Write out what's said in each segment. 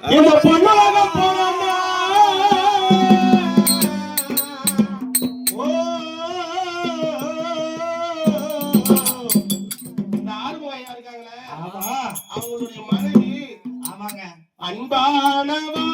இந்த பொண்ணாக போனோமா அவங்களுடைய மனைவி ஆமாங்க. அன்பானவா?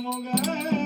முக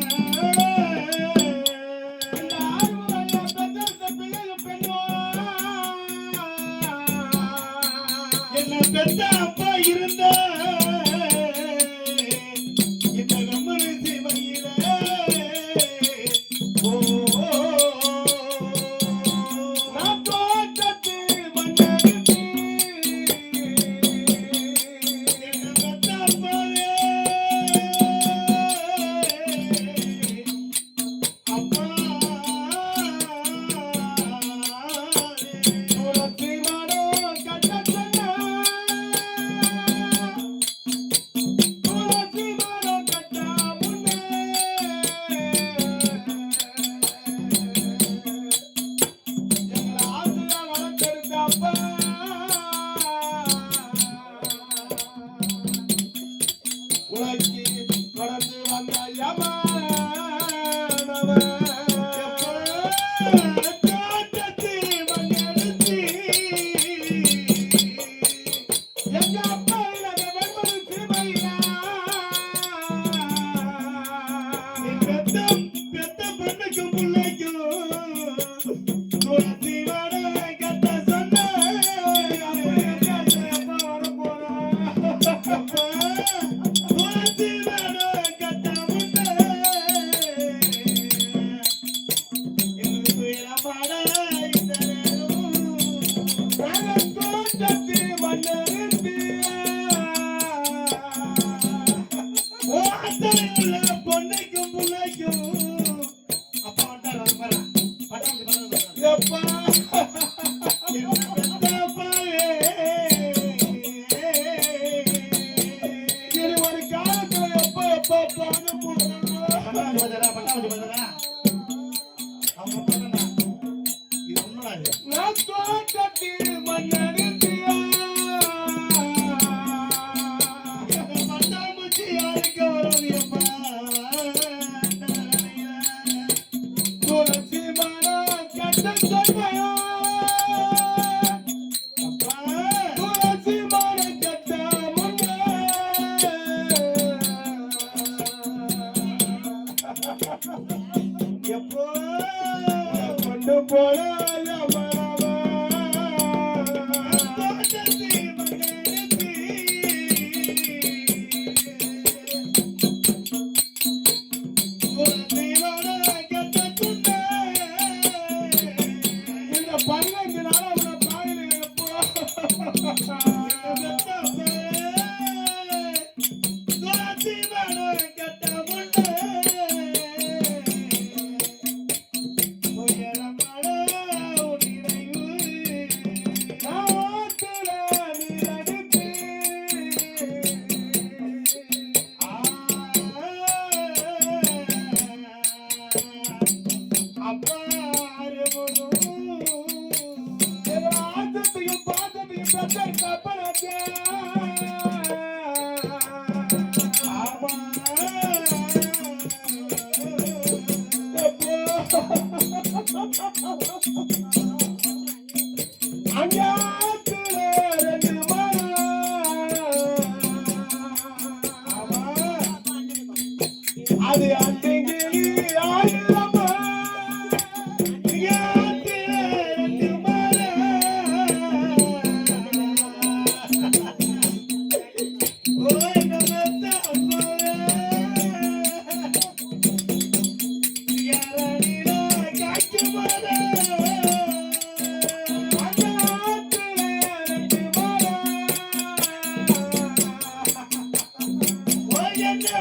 Thank you.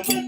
Thank you.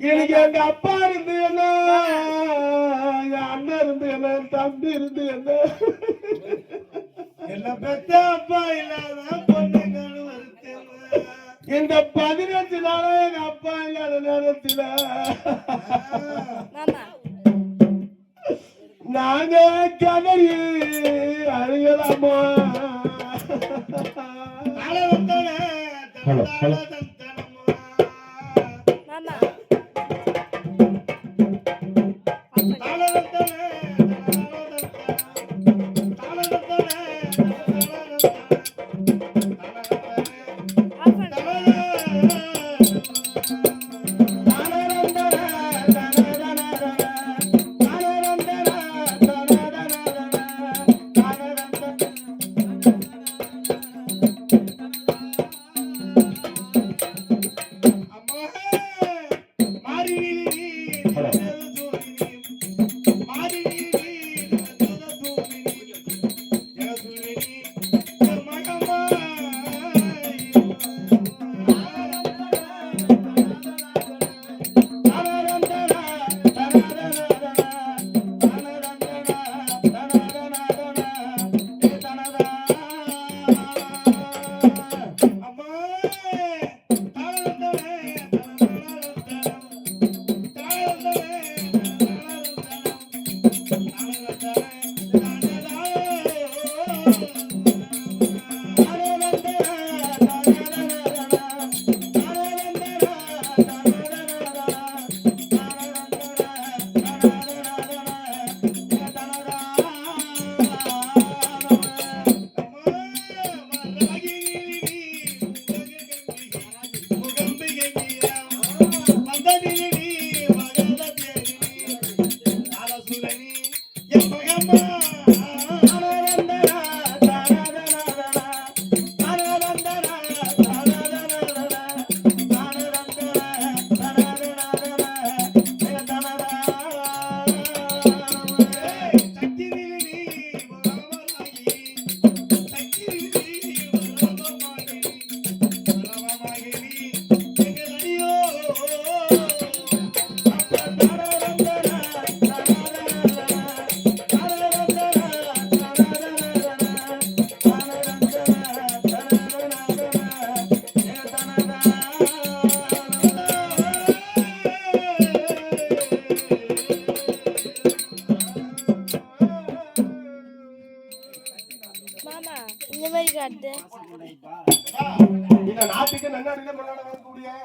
எனக்கு எங்க அப்பா இருந்து என்ன? எங்க அண்ணன் இருந்து என்ன? தம்பி இருந்து என்ன? என்ன பெத்த அப்பா இல்லாத பொண்ணுங்களும் இந்த பதினஞ்சு நாளா எங்க அப்பா இல்லாத நேரத்துல. நாங்க கதறி அழுகலாமா? Hello hello.